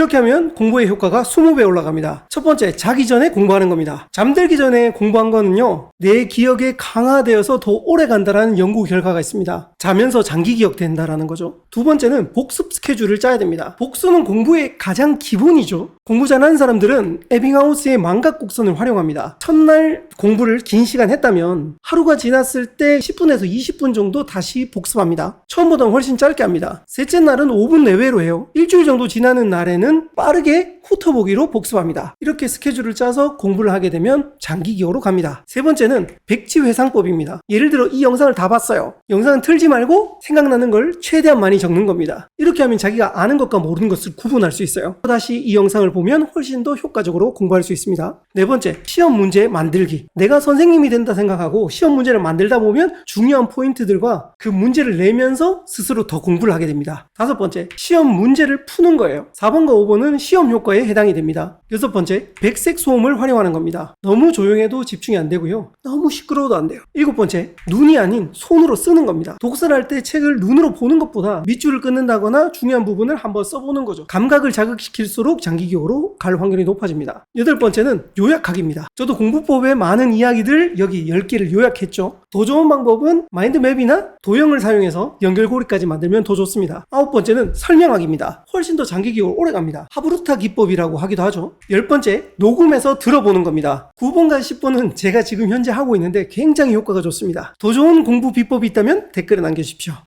이렇게 하면 공부의 효과가 20배 올라갑니다. 첫 번째, 자기 전에 공부하는 겁니다. 잠들기 전에 공부한 거는요, 내 기억에 강화되어서 더 오래 간다라는 연구 결과가 있습니다. 자면서 장기 기억된다라는 거죠. 두 번째는 복습 스케줄을 짜야 됩니다. 복습은 공부의 가장 기본이죠. 공부 잘하는 사람들은 에빙하우스의 망각 곡선을 활용합니다. 첫날 공부를 긴 시간 했다면 하루가 지났을 때 10분에서 20분 정도 다시 복습합니다. 처음보다는 훨씬 짧게 합니다. 셋째 날은 5분 내외로 해요. 일주일 정도 지나는 날에는 빠르게 훑어보기로 복습합니다. 이렇게 스케줄을 짜서 공부를 하게 되면 장기 기억으로 갑니다. 세 번째는 백지 회상법입니다. 예를 들어 이 영상을 다 봤어요. 영상은 틀지 말고 생각나는 걸 최대한 많이 적는 겁니다. 이렇게 하면 자기가 아는 것과 모르는 것을 구분할 수 있어요. 다시 이 영상을 보면 훨씬 더 효과적으로 공부할 수 있습니다. 네 번째, 시험 문제 만들기. 내가 선생님이 된다 생각하고 시험 문제를 만들다 보면 중요한 포인트들과 그 문제를 내면서 스스로 더 공부를 하게 됩니다. 다섯 번째, 시험 문제를 푸는 거예요. 4번과 5번은 시험 효과에 해당이 됩니다. 여섯 번째, 백색 소음을 활용하는 겁니다. 너무 조용해도 집중이 안 되고요. 너무 시끄러워도 안 돼요. 일곱 번째, 눈이 아닌 손으로 쓰는 겁니다. 독서를 할때 책을 눈으로 보는 것보다 밑줄을 끊는다거나 중요한 부분을 한번 써보는 거죠. 감각을 자극시킬수록 장기 기억 으로 갈 확률이 높아집니다. 여덟 번째는 요약하기입니다. 저도 공부법의 많은 이야기들 여기 10개를 요약했죠. 더 좋은 방법은 마인드맵이나 도형을 사용해서 연결고리까지 만들면 더 좋습니다. 아홉 번째는 설명하기입니다. 훨씬 더 장기 기억을 오래 갑니다. 하브루타 기법이라고 하기도 하죠. 열 번째, 녹음해서 들어보는 겁니다. 9번과 10번은 제가 지금 현재 하고 있는데 굉장히 효과가 좋습니다. 더 좋은 공부 비법이 있다면 댓글에 남겨주십시오.